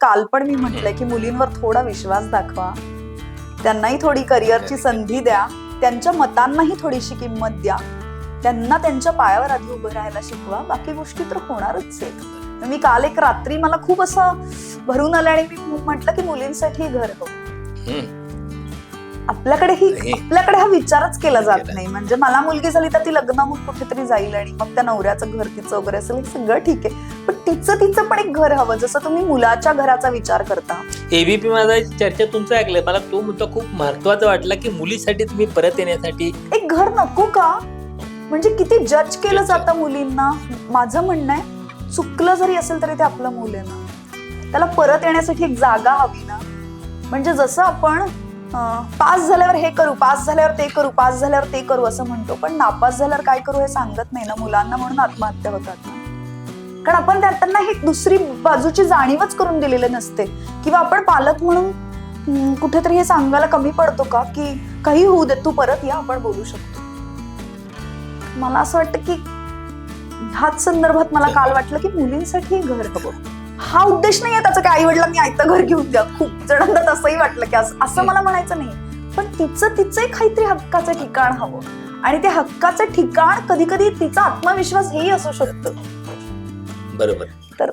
काल पण मी म्हटलंय की मुलींवर थोडा विश्वास दाखवा. त्यांनाही थोडी करिअरची संधी द्या. त्यांच्या मतांनाही थोडीशी किंमत द्या. त्यांना त्यांच्या पायावर आधी उभं राहायला शिकवा. बाकी गोष्टी तर होणारच आहेत. मी काल एक रात्री मला खूप असं भरून आलं आणि मी म्हटलं की मुलींसाठी घर हम्म. आपल्याकडे ही. आपल्याकडे हा विचारच केला जात. नाही. म्हणजे मला मुलगी झाली तर ती लग्न होऊन कुठेतरी जाईल आणि मग त्या नवऱ्याचं घर तिचं वगैरे असेल हे सगळं ठीक आहे. पण तिचं तिचं पण एक घर हवं. जसं तुम्ही मुलाच्या घराचा विचार करता. एबीपी माझा चर्चा तुमचं ऐकलंय. मला तो मुद्दा खूप महत्त्वाचा वाटला की मुलीसाठी तुम्ही परत येण्यासाठी. एक घर नको का? म्हणजे किती जज केलं. जातं मुलींना? माझं म्हणणं आहे चुकलं जरी असेल तरी ते आपलं मुल आहे ना. त्याला परत येण्यासाठी एक जागा हवी ना. म्हणजे जसं आपण पास झाल्यावर हे करू पास झाल्यावर ते करू पास झाल्यावर ते करू असं म्हणतो. पण नापास झाल्यावर काय करू हे सांगत नाही ना मुलांना म्हणून आत्महत्या होतात कारण आपण त्या- त्यांना ही दुसरी बाजूची जाणीवच करून दिलेली नसते. किंवा आपण पालक म्हणून कुठेतरी हे सांगायला कमी पडतो का? की काही होऊ दे तू परत या आपण बोलू शकतो. मला असं वाटतं की ह्याच संदर्भात मला काल वाटलं की मुलींसाठी घर हवं. हा उद्देश नाही आहे त्याचं की आई वडिलांनी आयतं घर घेऊन द्या. खूप जणांना तसंही वाटलं की असं असं मला म्हणायचं नाही. पण तिचं तिचं काहीतरी हक्काचं ठिकाण हवं. आणि ते हक्काचं ठिकाण कधी कधी तिचा आत्मविश्वास हेही असू शकतं. बरोबर. तर